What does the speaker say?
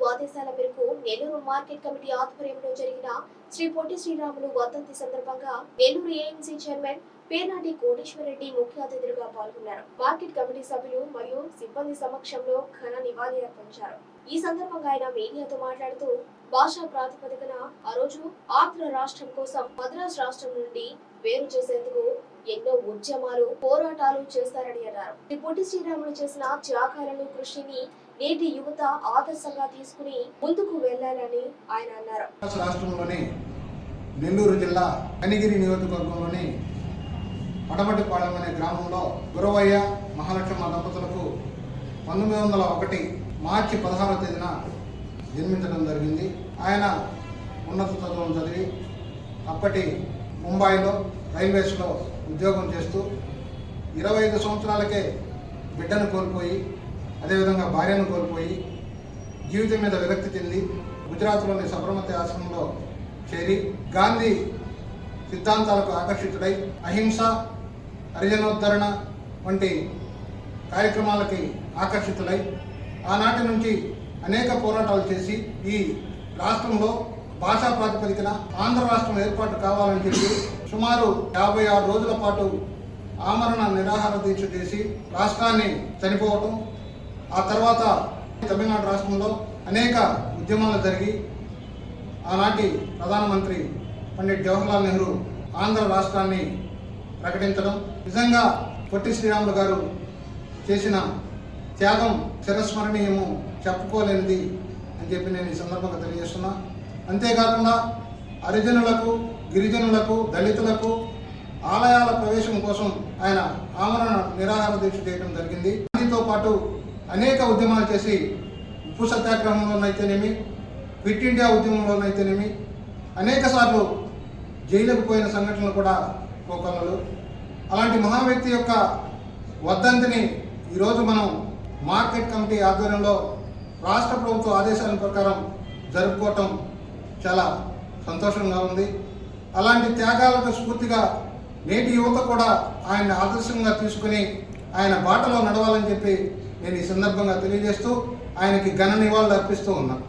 ప్రభుత్వ ఆదేశాల మేరకు నెల్లూరు మార్కెట్ కమిటీ ఆధ్వర్యంలో జరిగిన శ్రీ పొట్టి శ్రీరాములు వర్ధంతి సందర్భంగా నెల్లూరు ఏఎంసీ చైర్మన్ పేర్నాటి కోటేశ్వరరెడ్డి ముఖ్య అతిథులుగా పాల్గొన్నారు. మార్కెట్ కమిటీ సభ్యులు మరియు సిబ్బంది సమక్షంలో ఘన నివాళి అర్పించారు. ఈ సందర్భంగా ఆయన మీడియాతో మాట్లాడుతూ భాషా ప్రాతిపదికన ఆ రోజు ఆంధ్ర రాష్ట్రం కోసం మద్రాస్ రాష్ట్రం నుండి వేరు చేసేందుకు ఎన్నో ఉద్యమాలు పోరాటాలు చేస్తారని అన్నారు. పొట్టి శ్రీరాములు చేసిన త్యాగాలను కృషిని నేటి యువత ఆదర్శంగా తీసుకుని ముందుకు వెళ్ళాలని ఆయన అన్నారు. రాష్ట్రంలోని నెల్లూరు జిల్లా కనిగిరి నియోజకవర్గంలోని పడమటిపాళెం అనే గ్రామంలో గురవయ్య మహాలక్ష్మ దంపతులకు పంతొమ్మిది వందల ఒకటి మార్చి పదహారవ తేదీన జన్మించడం జరిగింది. ఆయన ఉన్నత చదువులు చదివి అప్పటి ముంబైలో రైల్వేస్లో ఉద్యోగం చేస్తూ ఇరవై ఐదు సంవత్సరాలకే బిడ్డను కోల్పోయి అదేవిధంగా భార్యను కోల్పోయి జీవితం మీద విరక్తి చెంది గుజరాత్లోని సబర్మతి ఆశ్రమంలో చేరి గాంధీ సిద్ధాంతాలకు ఆకర్షితుడై అహింస హరిజనోద్ధరణ వంటి కార్యక్రమాలకి ఆకర్షితులై ఆనాటి నుంచి అనేక పోరాటాలు చేసి ఈ రాష్ట్రంలో భాషా ప్రాతిపదికన ఆంధ్ర రాష్ట్రం ఏర్పాటు కావాలని చెప్పి సుమారు యాభై ఆరు రోజుల పాటు ఆమరణ నిరాహార దీక్ష చేసి రాష్ట్రాన్ని చనిపోవటం ఆ తర్వాత తమిళనాడు రాష్ట్రంలో అనేక ఉద్యమాలు జరిగి ఆనాటి ప్రధానమంత్రి పండిట్ జవహర్లాల్ నెహ్రూ ఆంధ్ర రాష్ట్రాన్ని ప్రకటించడం నిజంగా పొట్టి శ్రీరాములు గారు చేసిన త్యాగం చిరస్మరణీయము చెప్పుకోలేనిది అని చెప్పి నేను ఈ సందర్భంగా తెలియజేస్తున్నా. అంతేకాకుండా హరిజనులకు గిరిజనులకు దళితులకు ఆలయాల ప్రవేశం కోసం ఆయన ఆమరణ నిరాహార దీక్ష చేయడం జరిగింది. దానితో పాటు అనేక ఉద్యమాలు చేసి ఉప్పు సత్యాగ్రహంలోనైతేనేమి క్విట్ ఇండియా ఉద్యమంలోనైతేనేమి అనేక సార్లు జైలుకు పోయిన సంఘటనలు కూడా కోకొల్లలు అలాంటి మహా వ్యక్తి యొక్క వర్ధంతిని ఈరోజు మనం మార్కెట్ కమిటీ ఆధ్వర్యంలో రాష్ట్ర ప్రభుత్వ ఆదేశాల ప్రకారం జరుపుకోవటం చాలా సంతోషంగా ఉంది. అలాంటి త్యాగాలకు స్ఫూర్తిగా నేటి యువత కూడా ఆయన్ని ఆదర్శంగా తీసుకుని ఆయన బాటలో నడవాలని చెప్పి నేను ఈ సందర్భంగా తెలియజేస్తూ ఆయనకి ఘన నివాళులు అర్పిస్తూ ఉన్నాను